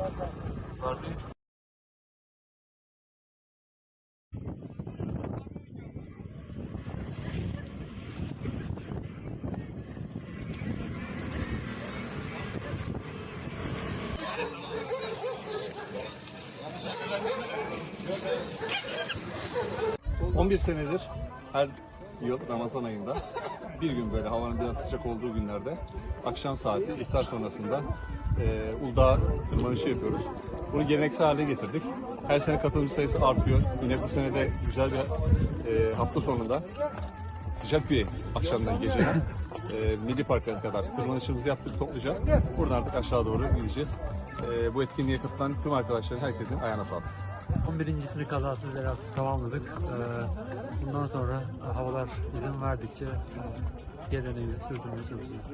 Kardeş. 11 senedir her yıl Ramazan ayında bir gün böyle havanın biraz sıcak olduğu günlerde akşam saati iftar sonrasında e, Uludağ tırmanışı yapıyoruz. Bunu geleneksel hale getirdik. Her sene katılımcı sayısı artıyor. Yine bu sene de güzel bir e, hafta sonunda sıcak bir akşamdan geceden e, Milli Park'a kadar tırmanışımızı yaptık topluca. Buradan artık aşağı doğru gideceğiz. E, bu etkinliğe katılan tüm arkadaşların herkesin ayağına sağlık. 11.sini kazasız belasız tamamladık. Ee, Bundan sonra havalar izin verdikçe e, geleneğimizi sürdürmeye çalışacağız.